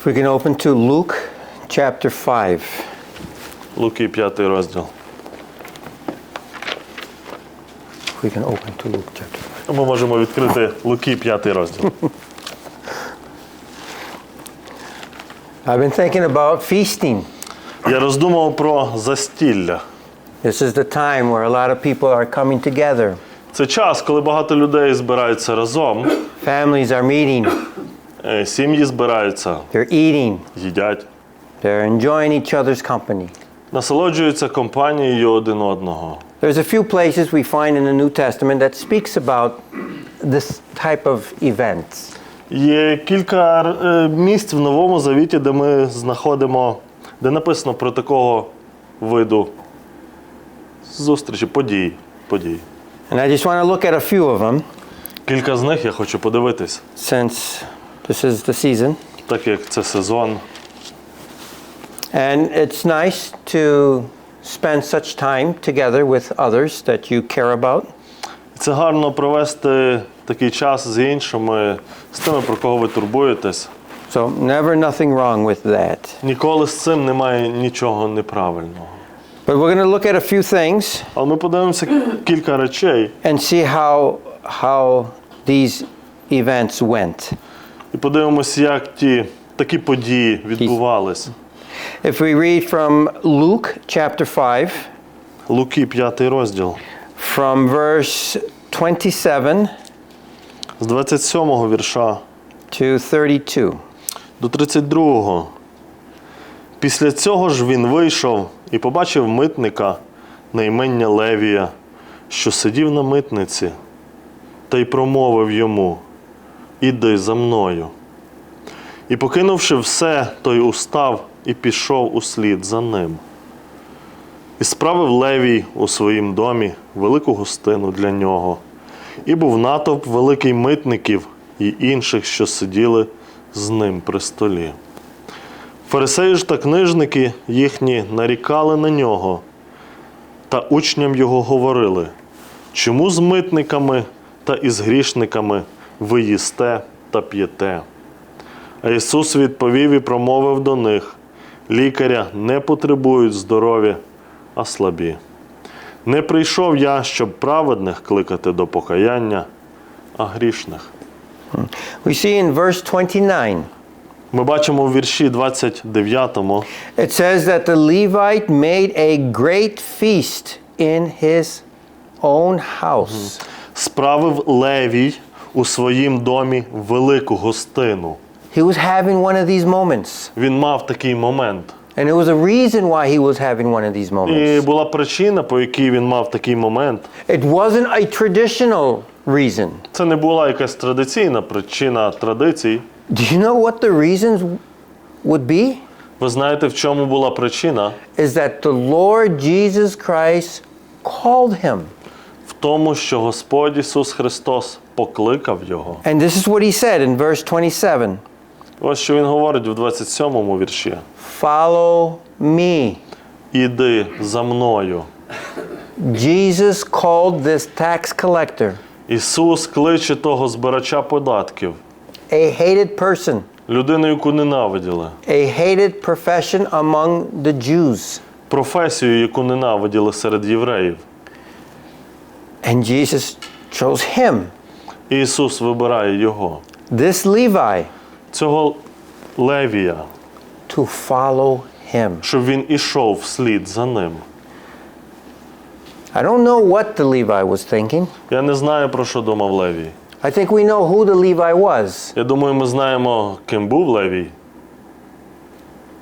If we can open to Luke chapter 5. Луки 5 розділ. If we can open to Luke chapter 5. Ми можемо відкрити Луки 5 розділ. I've been thinking about feasting. Я роздумав про застілля. This is the time where a lot of people are coming together. Це час, коли багато людей збираються разом, Families are meeting, е, Сім'ї збираються, they're eating, їдять, they're enjoying each other's company. насолоджуються компанією один одного. There's a few places we find in the New Testament that speaks about this type of events. Є кілька е, місць в Новому Завіті, де ми знаходимо, де написано про такого виду зустрічі, подій. подій. And I just want to look at a few of them Кілька з них я хочу подивитись, since this is the season. так як це сезон. And it's nice to spend such time together with others that you care about. Це гарно провести такий час з іншими, з тими, про кого ви турбуєтесь. So, never nothing wrong with that. Ніколи з цим немає нічого неправильного. But we're going to look at a few things Але ми подивимося кілька речей and see how, how these events went. І подивимося, як ті такі події відбувались. If we read from Luke chapter 5, Луки, 5 розділ. from verse 27 З 27 вірша to 32. до 32. Після цього ж він вийшов і побачив митника на імення Левія, що сидів на митниці, та й промовив йому: Іди за мною. І покинувши все, той устав і пішов услід за ним. І справив Левій у своїм домі велику гостину для нього, і був натовп великий митників і інших, що сиділи з ним при столі. Фарисеї ж та книжники їхні нарікали на нього, та учням його говорили, чому з митниками та із грішниками ви їсте та п'єте? А Ісус відповів і промовив до них: лікаря не потребують здоров'я, а слабі. Не прийшов я, щоб праведних кликати до покаяння, а грішних. We see in verse 29, Ми бачимо у вірші 29 it says that the Levite made a great feast in his own house. справив Левій у своїм домі велику гостину. He was having one of these moments. Він мав такий момент. And it was a reason why he was having one of these І moments. була причина, по якій він мав такий момент. It wasn't a traditional reason. Це не була якась традиційна причина традицій. Do you know what the reasons would be? Ви знаєте, в чому була причина? Is that the Lord Jesus Christ called him. В тому, що Господь Ісус Христос покликав його. And this is what he said in verse 27 Ось що він говорить у 27 вірші: Follow me. Іди за мною. Jesus called this tax collector Ісус кличе того збирача податків, a hated person, людину, яку ненавиділи, a hated profession among the Jews. професію, яку ненавиділи серед євреїв. And Jesus chose him, І Ісус вибирає його, this Levi, цього Левія, to follow him. щоб він ішов вслід за ним. I don't know what the Levi was thinking. Я не знаю, про що думав Левій. I think we know who the Levi was Я думаю, ми знаємо, ким був Левій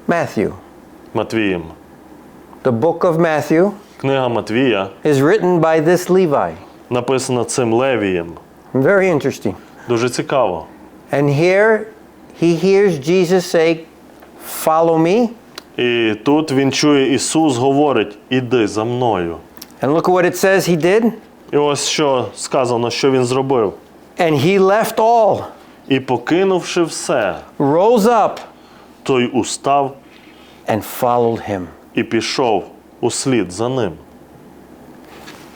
Matthew. Матвієм. The book of Matthew Книга Матвія is written by this Levi. написана цим Левієм. Very interesting. Дуже цікаво. And here he hears Jesus say, Follow me. І тут він чує Ісус говорить: Іди за мною. And look what it says he did. І ось що сказано, що він зробив. And he left all, І покинувши все, rose up, той устав and followed him. і пішов услід за ним.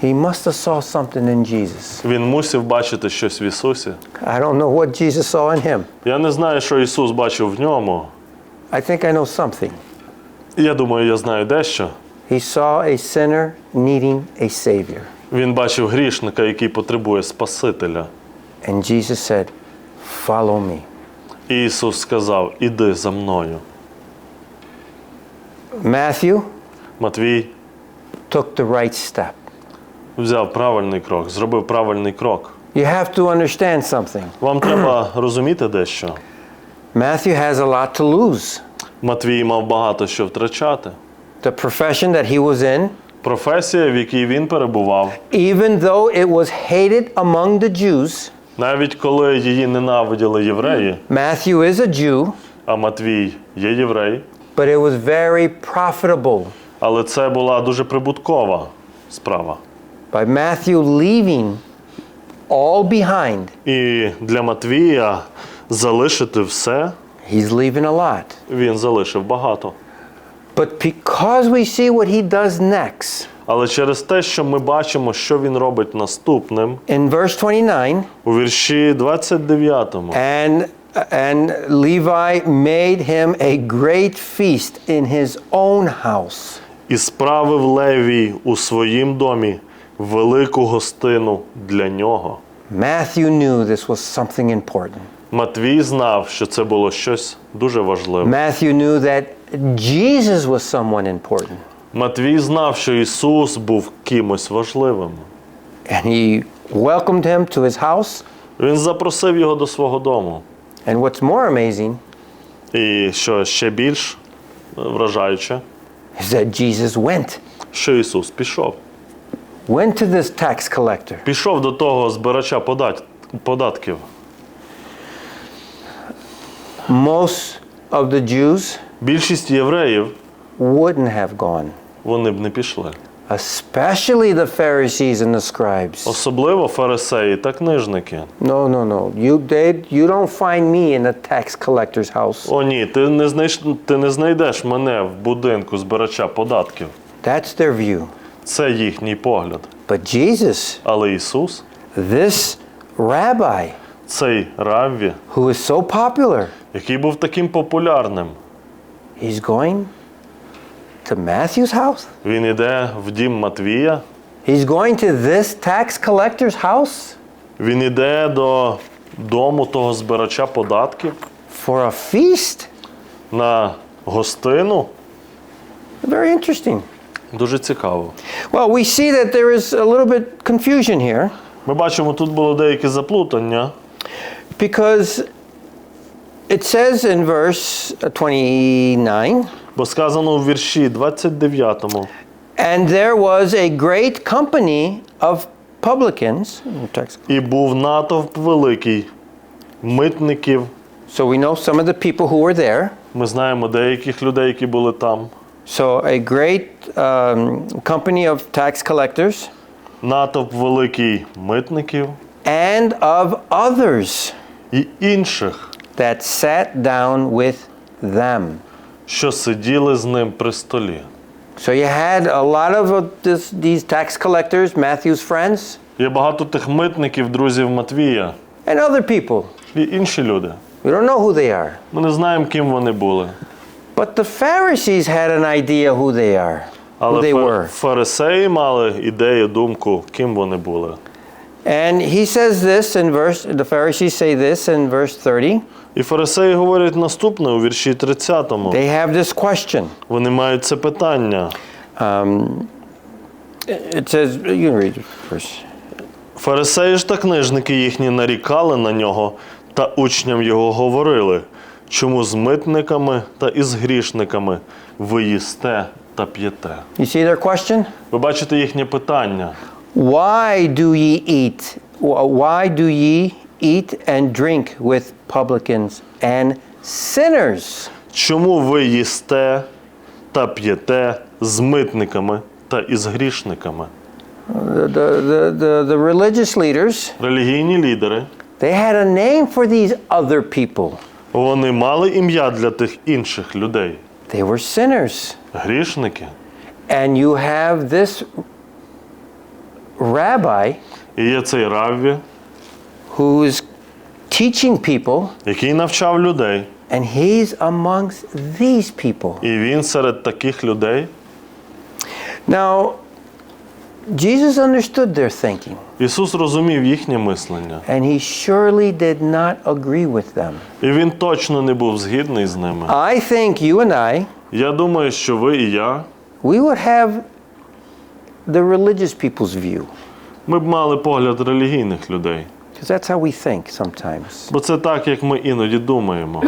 He must have saw something in Jesus. Він мусив бачити щось в Ісусі. I don't know what Jesus saw in him, Я не знаю, що Ісус бачив в ньому, I think I know something. Я думаю, я знаю дещо. He saw a sinner needing a Savior. Він бачив грішника, який потребує Спасителя. And Jesus said, Follow me. І Ісус сказав: Іди за мною. Matthew Матвій took the right step. Взяв правильний крок, зробив правильний крок. You have to understand something. Вам треба розуміти дещо. Matthew has a lot to lose. Матвій мав багато що втрачати. The profession that he was in, Професія, в якій він перебував, even though it was hated among the Jews, навіть коли її ненавиділи євреї, Matthew is a Jew, а Матвій є єврей, but it was very profitable але це була дуже прибуткова справа. By Matthew leaving all behind. І для Матвія залишити все He's leaving a lot. він залишив багато. But because we see what he does next, Але через те, що ми бачимо, що він робить наступним, in verse 29, у вірші 29, and and Levi made him a great feast in his own house. і справив Левій у своїм домі велику гостину для нього. Matthew knew this was something important. Матвій знав, що це було щось дуже важливе. Matthew knew that Jesus was someone important. Матвій знав, що Ісус був кимось важливим. And he welcomed him to his house. Він запросив його до свого дому. And what's more amazing І що ще більш вражаюче, is that Jesus went. що Ісус пішов. Went to this tax collector. Пішов до того збирача подат- податків. Most of the Jews Більшість євреїв wouldn't have gone, вони б не пішли. especially the Pharisees and the scribes. Особливо фарисеї та книжники. No, no, no. You they, you don't find me in a tax collector's house. О, ні, ти не знайш, ти не знайдеш мене в будинку збирача податків. That's their view. Це їхній погляд. But Jesus, Але Ісус, this rabbi цей равві, who is so popular, який був таким популярним, he's going to Matthew's house? він іде в дім Матвія, He's going to this tax collector's house він іде до дому того збирача податків for a feast? на гостину. Very interesting. Дуже цікаво. Well, we see that there is a little bit confusion here Ми бачимо, тут було деяке заплутання, because it says in verse 29 бо сказано у вірші 29 and there was a great company of publicans і був натовп великий митників. so we know some of the people who were there Ми знаємо деяких людей, які були там. so a great um, company of tax collectors Натовп великий митників and of others і інших, that sat down with them що сиділи з ним при столі. so you had a lot of uh, this, these tax collectors matthew's friends Є багато тих митників, друзів Матвія and other people і інші люди. we don't know who they are Ми не знаємо, ким вони були. But the pharisees had an idea who they are who Але they were фарисеї мали ідею, думку, ким вони були. And he says this in verse, the Pharisees say this in verse 30. І фарисеї говорять наступне у вірші 30. They have this question. Вони мають це питання. Um, it says, you can read it first. Фарисеї ж та книжники їхні нарікали на нього та учням його говорили, чому з митниками та із грішниками ви їсте та п'єте. You see their question? Ви бачите їхнє питання. Why do ye eat? Why do ye eat and drink with publicans and sinners? Чому ви їсте та п'єте з митниками та із грішниками? The, the, the, the, religious leaders, Релігійні лідери they had a name for these other people. Вони мали ім'я для тих інших людей. They were sinners. Грішники. And you have this rabbi І є цей равві, who is teaching people який навчав людей, And he's amongst these people. І він серед таких людей. Now, Jesus understood their thinking, Ісус розумів їхнє мислення. and he surely did not agree with them. І він точно не був згідний з ними. I think you and I, Я думаю, що ви і я, we would have the religious people's view, ми б мали погляд релігійних людей. because that's how we think sometimes. Бо це так, як ми іноді думаємо.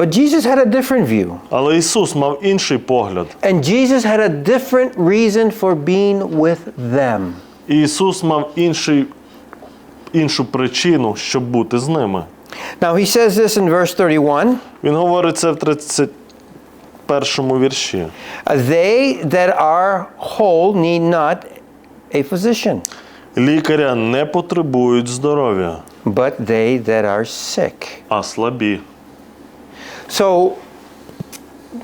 But Jesus had a different view, Але Ісус мав інший погляд. and Jesus had a different reason for being with them. І Ісус мав інший, іншу причину, щоб бути з ними. Now, he says this in verse 31 Він говорить це в 31 вірші. They that are whole need not a physician, Лікаря не потребують здоров'я, but they that are sick. а слабі. So,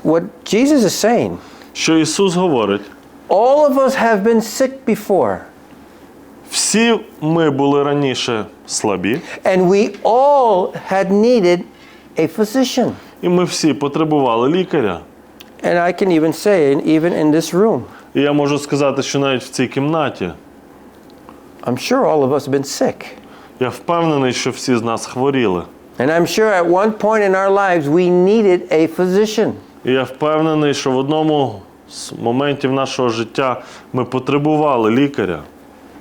what Jesus is saying, Що Ісус говорить? all of us have been sick before, Всі ми були раніше слабі, and we all had needed a physician. і ми всі потребували лікаря. And I can even say, even in this room, І я можу сказати, що навіть в цій кімнаті I'm sure all of us have been sick. я впевнений, що всі з нас хворіли. And I'm sure at one point in our lives we needed a physician. І я впевнений, що в одному з моментів нашого життя ми потребували лікаря.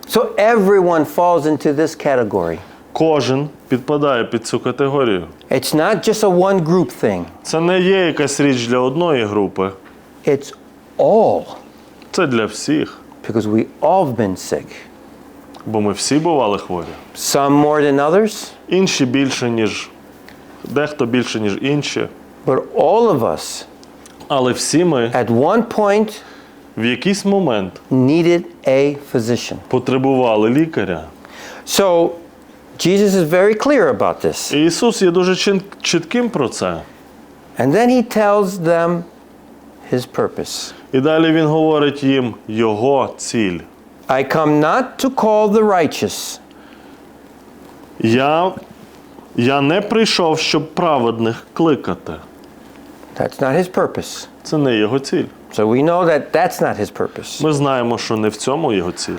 So everyone falls into this category. Кожен підпадає під цю категорію. It's not just a one group thing, Це не є якась річ для одної групи, it's all це для всіх, because we all have been sick. Бо ми всі бували хворі. Some more than others, Інші більше, ніж дехто більше, ніж інші. but all of us Але всі ми at one point в якийсь момент needed a physician. потребували лікаря. So Jesus is very clear about this. І Ісус є дуже чин- чітким про це. And then he tells them his purpose. І далі він говорить їм його ціль. I come not to call the righteous, Я, я не прийшов, щоб праведних кликати. that's not his purpose. Це не його ціль. So we know that that's not his purpose. Ми знаємо, що не в цьому його ціль.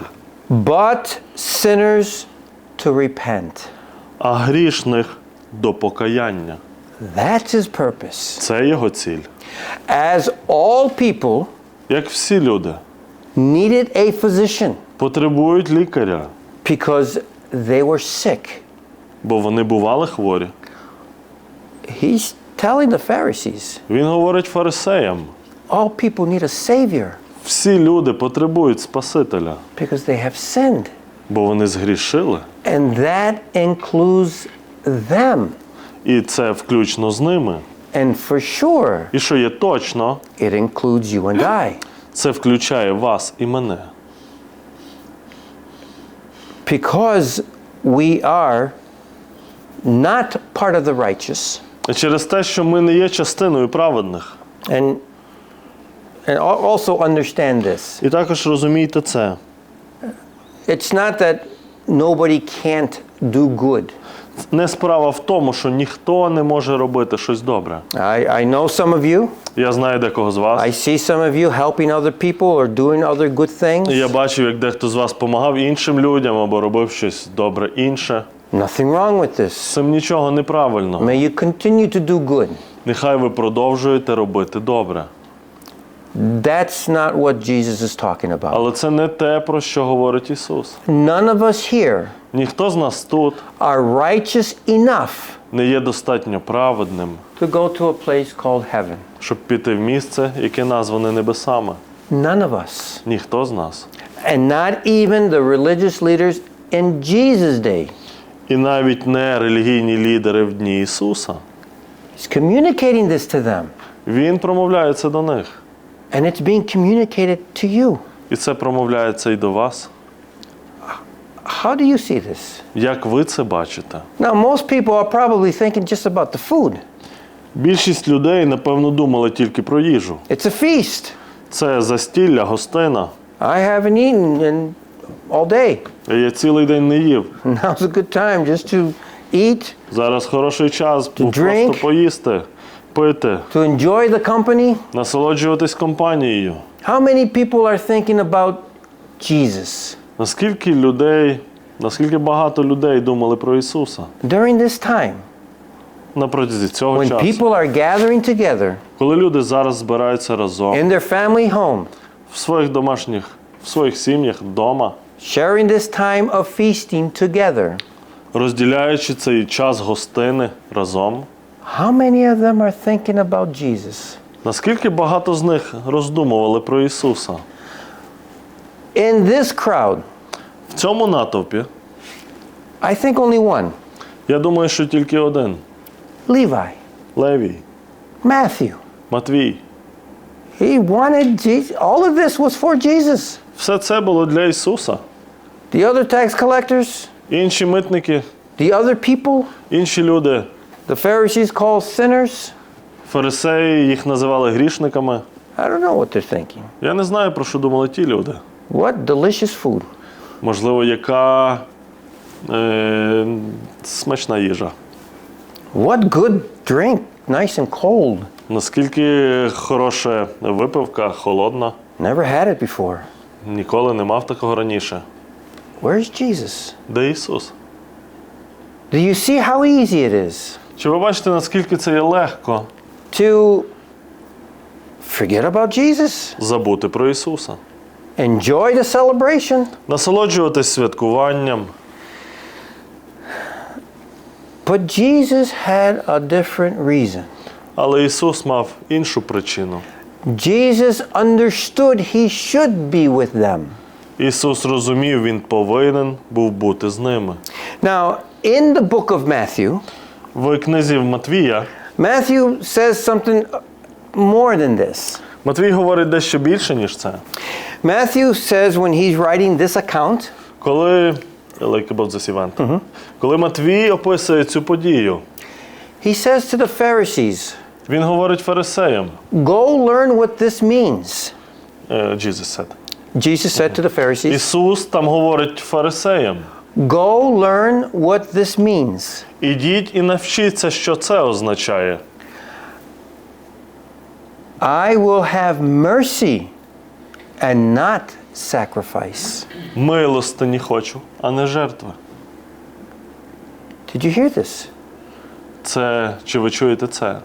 But sinners to repent. А грішних до покаяння. That's his purpose. Це його ціль. As all people Як всі люди needed a physician потребують лікаря, because they were sick. бо вони бували хворі. He's telling the Pharisees, Він говорить фарисеям: all people need a savior всі люди потребують Спасителя, because they have sinned. бо вони згрішили. And that includes them. І це включно з ними. And for sure, І що є точно, it includes you and I. це включає вас і мене. Because we are not part of the righteous. І через те, що ми не є частиною праведних. And, and al- also understand this. І також розумійте це. It's not that nobody can't do good. Не справа в тому, що ніхто не може робити щось добре. I, I know some of you. Я знаю декого з вас. I see some of you helping other people or doing other good things. Я бачив, як дехто з вас допомагав іншим людям або робив щось добре інше. Nothing wrong with this. З цим нічого неправильно. May you continue to do good. Нехай ви продовжуєте робити добре. That's not what Jesus is talking about. Але це не те, про що говорить Ісус. None of us here Ніхто з нас тут are righteous enough не є достатньо праведним, to go to a place called heaven. щоб піти в місце, яке назване небесами. None of us. Ніхто з нас. And not even the religious leaders in Jesus' day. І навіть не релігійні лідери в дні Ісуса. He's communicating this to them. Він промовляє це до них. And it's being communicated to you. І це промовляється і до вас. How do you see this? Як ви це бачите? Now, most people are probably thinking just about the food. Більшість людей, напевно, думали тільки про їжу. It's a feast. Це застілля, гостина. I haven't eaten in all day. Я цілий день не їв. Now's a good time just to eat, Зараз хороший час drink. просто поїсти, пити, to enjoy the company. насолоджуватись компанією. How many people are thinking about Jesus Наскільки людей, наскільки багато людей думали про Ісуса during this time на протязі цього when часу, people are gathering together коли люди зараз збираються разом in their family home, в своїх домашніх, в своїх сім'ях, вдома, sharing this time of feasting together? розділяючи цей час гостини разом? How many of them are thinking about Jesus? Наскільки багато з них роздумували про Ісуса? In this crowd, В цьому натовпі I think only one я думаю, що тільки один Levi, Левій, Matthew. Матвій. He wanted Jesus. All of this was for Jesus. Все це було для Ісуса. The other tax collectors, Інші митники, the other people, інші люди, the Pharisees called sinners. фарисеї їх називали грішниками. I don't know what they're thinking. Я не знаю, про що думали ті люди. What delicious food. Можливо, яка е, смачна їжа. What good drink, nice and cold. Наскільки хороша випивка, холодна. Never had it before. Ніколи не мав такого раніше. Where's Jesus? Де Ісус? Do you see how easy it is Чи ви бачите, наскільки це є легко to forget about Jesus? забути про Ісуса? Enjoy the celebration, Насолоджуватись святкуванням. but Jesus had a different reason. Але Ісус мав іншу причину. Jesus understood he should be with them. Ісус розумів, Він повинен був бути з ними. Now, in the book of Matthew, В книзі Матвія Matthew says something more than this. Матвій говорить дещо більше, ніж це. Matthew says when he's writing this account, Коли like about this event. Коли Матвій описує цю подію, he says to the Pharisees, він говорить фарисеям. Go learn what this means. е, Jesus said. Jesus said to the Pharisees, Ісус там говорить фарисеям. Go learn what this means. Ідіть і навчіться, що це означає. I will have mercy and not sacrifice. Милостині хочу, а не жертви. Did you hear this? Це чи ви чуєте це?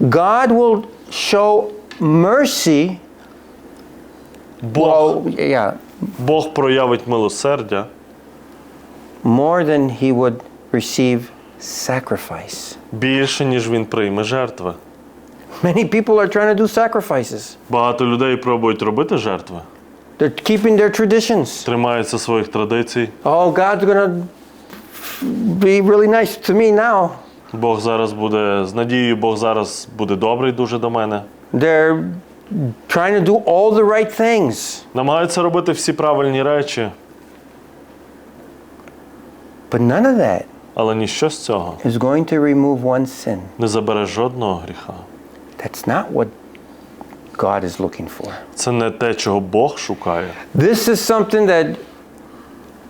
God will show mercy. Бог, Well, yeah, Бог проявить милосердя more than he would receive sacrifice. більше, ніж він прийме жертви. Many people are trying to do sacrifices. Багато людей пробують робити жертви, They're keeping their traditions. тримаються своїх традицій. Oh, God's gonna be really nice to me now. Бог зараз буде з надією, Бог зараз буде добрий дуже до мене. They're trying to do all the right things, Намагаються робити всі правильні речі, but none of that але ніщо з цього is going to remove one sin. не забере жодного гріха. That's not what God is looking for. Це не те, чого Бог шукає. This is something that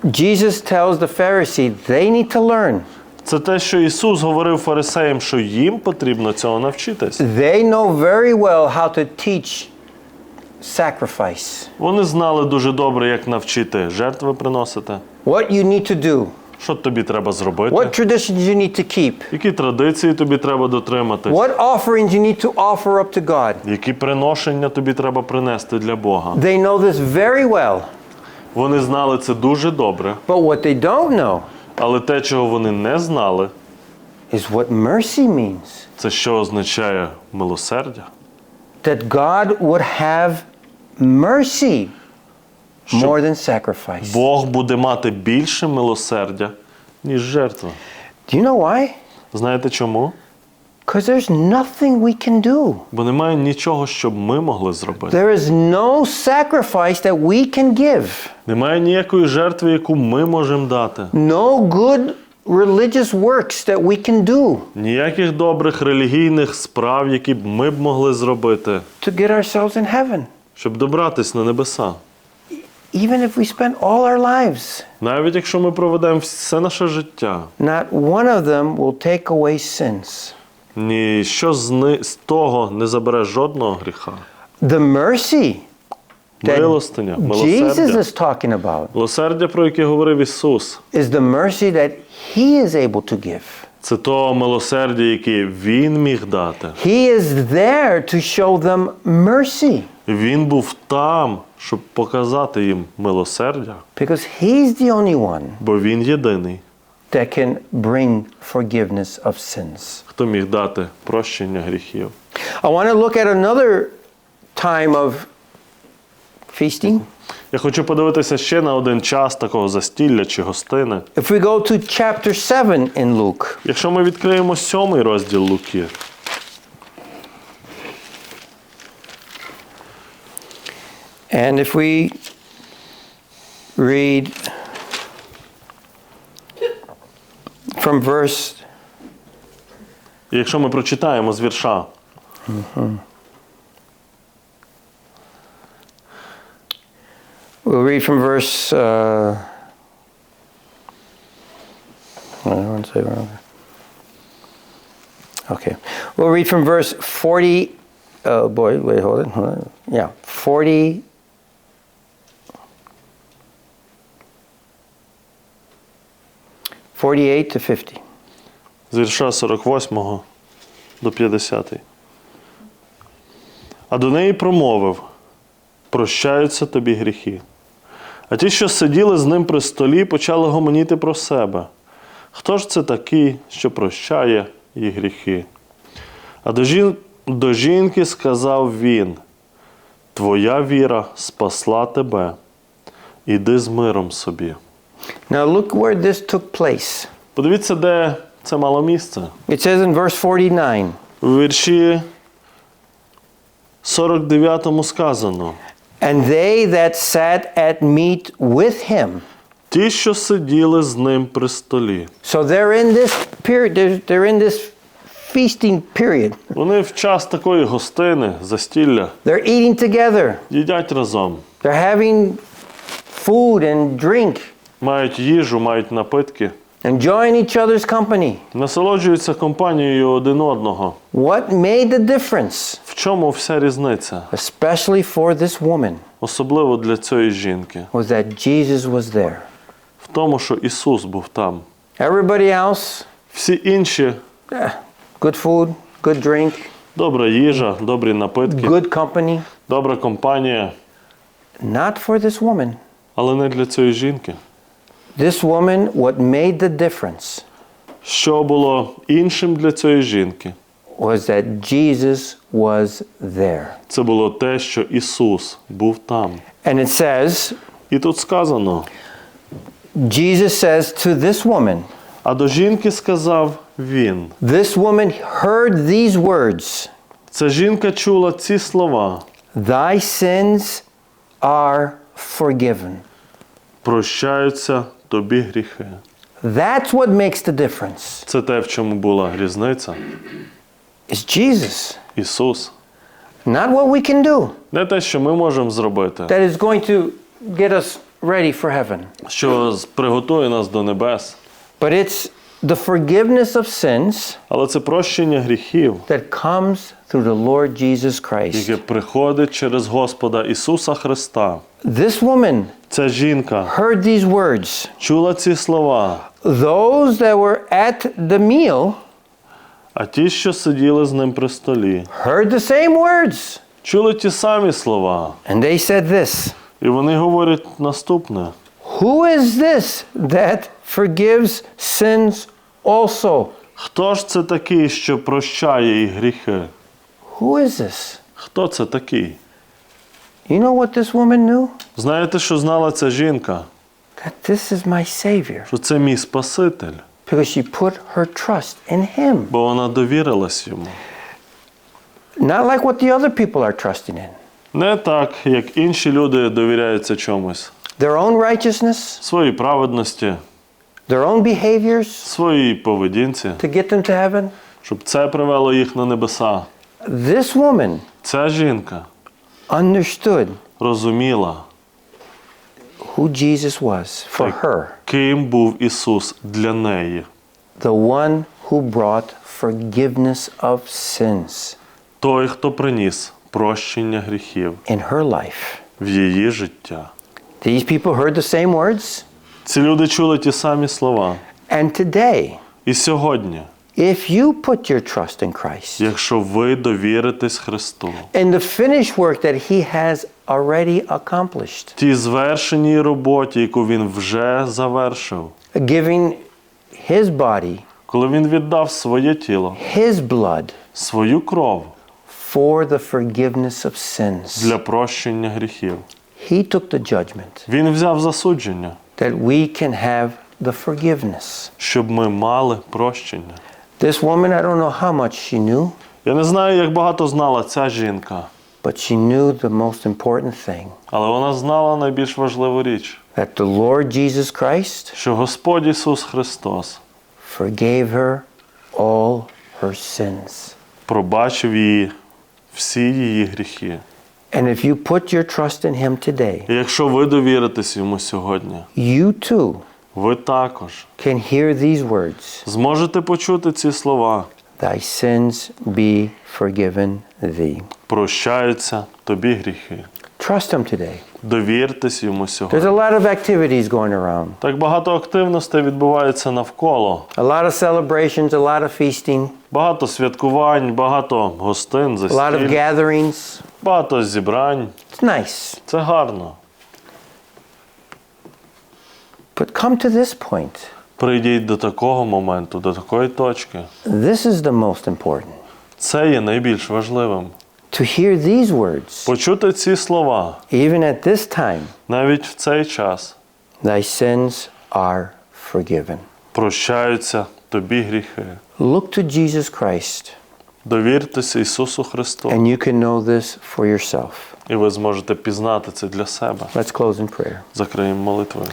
Jesus tells the Pharisee they need to learn. Це те, що Ісус говорив фарисеям, що їм потрібно цього навчитись. They know very well how to teach sacrifice. Вони знали дуже добре, як навчити жертви приносити. What you need to do, Що тобі треба зробити? what traditions you need to keep, Які традиції тобі треба дотриматись? what offerings you need to offer up to God. Які приношення тобі треба принести для Бога? They know this very well. Вони знали це дуже добре, But what they don't know але те, чого вони не знали, is what mercy means. це що означає милосердя. That God would have mercy more than sacrifice. Бог буде мати більше милосердя, ніж жертва. Do you know why? Знаєте чому? Because there's nothing we can do. Бо немає нічого, що б ми могли зробити. There is no sacrifice that we can give. Немає ніякої жертви, яку ми можемо дати. No good religious works that we can do Ніяких добрих релігійних справ, які б ми б могли зробити, to get ourselves in heaven. щоб добратись на небеса. Even if we spend all our lives, Навіть якщо ми проведемо все наше життя, not one of them will take away sins. ніщо з, ни- з того не забере жодного гріха. The mercy that Милостиня, Jesus милосердя. is talking about Милосердя, про яке говорив Ісус, is the mercy that He is able to give. це то милосердя, яке Він міг дати. He is there to show them mercy Він був там, щоб показати їм милосердя, because He's the only one бо Він єдиний, that can bring forgiveness of sins. хто міг дати прощення гріхів. I want to look at another time of feasting. Я хочу подивитися ще на один час такого застілля чи гостини. If we go to chapter 7 in Luke, Якщо ми відкриємо сьомий розділ Луки, and if we read from verse і якщо ми прочитаємо з вірша We'll read from verse. Uh, I want to say wrong. Okay, we'll read from verse forty. Oh boy, wait, hold it. Hold it. Yeah, forty. Forty-eight to fifty. з вірша 48 до 50. А до неї промовив: Прощаються тобі гріхи. А ті, що сиділи з ним при столі, почали гомоніти про себе. Хто ж це такий, що прощає їх гріхи? А до, жін... до жінки сказав він: Твоя віра спасла тебе. Іди з миром собі. Now look where this took place. Подивіться, де це мало місце. It says in verse forty-nine. У вірші 49 сказано: And they that sat at meat with him. ті, що сиділи з ним при столі. So they're in this period, they're, they're in this feasting period. Вони в час такої гостини, застілля, They're eating together. їдять разом, They're having food and drink, Мають їжу, мають напитки, enjoying each other's company. насолоджуються компанією один одного. What made the difference, В чому вся різниця? especially for this woman, Особливо для цієї жінки, was that Jesus was there. в тому, що Ісус був там. Everybody else, Всі інші eh, good food, good drink, добра їжа, добрі напитки, good company. добра компанія, Not for this woman. але не для цієї жінки. This woman, what made the difference Що було іншим для цієї жінки? was that Jesus was there. Це було те, що Ісус був там. And it says, І тут сказано: Jesus says to this woman, а до жінки сказав він. This woman heard these words Ця жінка чула ці слова: Thy sins are forgiven. прощаються тобі гріхи. That's what makes the difference. Це те, в чому була різниця. It's Jesus, Ісус. not what we can do Не те, що ми можемо зробити, that is going to get us ready for heaven, що приготує нас до небес, but it's the forgiveness of sins але це прощення гріхів, that comes through the Lord Jesus Christ. яке приходить через Господа Ісуса Христа. This woman Ця жінка heard these words. чула ці слова, Those that were at the meal а ті, що сиділи з ним при столі, heard the same words. чули ті самі слова. And they said this І вони говорять наступне: Who is this that forgives sins also? хто ж це такий, що прощає їх гріхи? Who is this? Хто це такий? You know what this woman knew? Знаєте, що знала ця жінка? That this is my Savior. Що це мій Спаситель, Because she put her trust in Him. бо вона довірилась йому. Not like what the other people are trusting in Не так, як інші люди довіряються чомусь, their own righteousness, своїй праведності, their own behaviors своїй поведінці, to get them to heaven. щоб це привело їх на небеса. This woman Ця жінка understood розуміла, who Jesus was for her, Ким був Ісус для неї? the one who brought forgiveness of sins Той, хто приніс прощення гріхів in her life. в її життя. These people heard the same words. Ці люди чули ті самі слова. And today, І сьогодні, if you put your trust in Christ, якщо ви довіритесь Христу, in the finished work that He has already accomplished, тій звершеній роботі, яку він вже завершив, giving His body, коли він віддав своє тіло, His blood свою кров for the forgiveness of sins, для прощення гріхів, He took the judgment. Він взяв засудження, that we can have the forgiveness. щоб ми мали прощення. This woman, I don't know how much she knew, Я не знаю, як багато знала ця жінка, but she knew the most important thing але вона знала найбільш важливу річ, that the Lord Jesus Christ що Господь Ісус Христос forgave her all her sins. пробачив її всі її гріхи. And if you put your trust in Him today, І якщо ви довіритесь йому сьогодні, you too ви також can hear these words зможете почути ці слова. Thy sins be forgiven thee. Прощаються тобі гріхи. Trust Him today. Довіртесь йому There's сьогодні. a lot of activities going around, Так багато активностей відбувається навколо. a lot of celebrations, a lot of feasting, Багато святкувань, багато гостин, a lot of gatherings. Багато зібрань. It's nice. Це гарно. But come to this point. Прийдіть до такого моменту, до такої точки. This is the most important. Це є найбільш важливим. To hear these words, Почути ці слова even at this time, навіть в цей час thy sins are forgiven. прощаються тобі гріхи. Look to Jesus Christ, Довіртеся Ісусу Христу, and you can know this for yourself. і ви зможете пізнати це для себе. Let's close in prayer. Закриємо молитвою.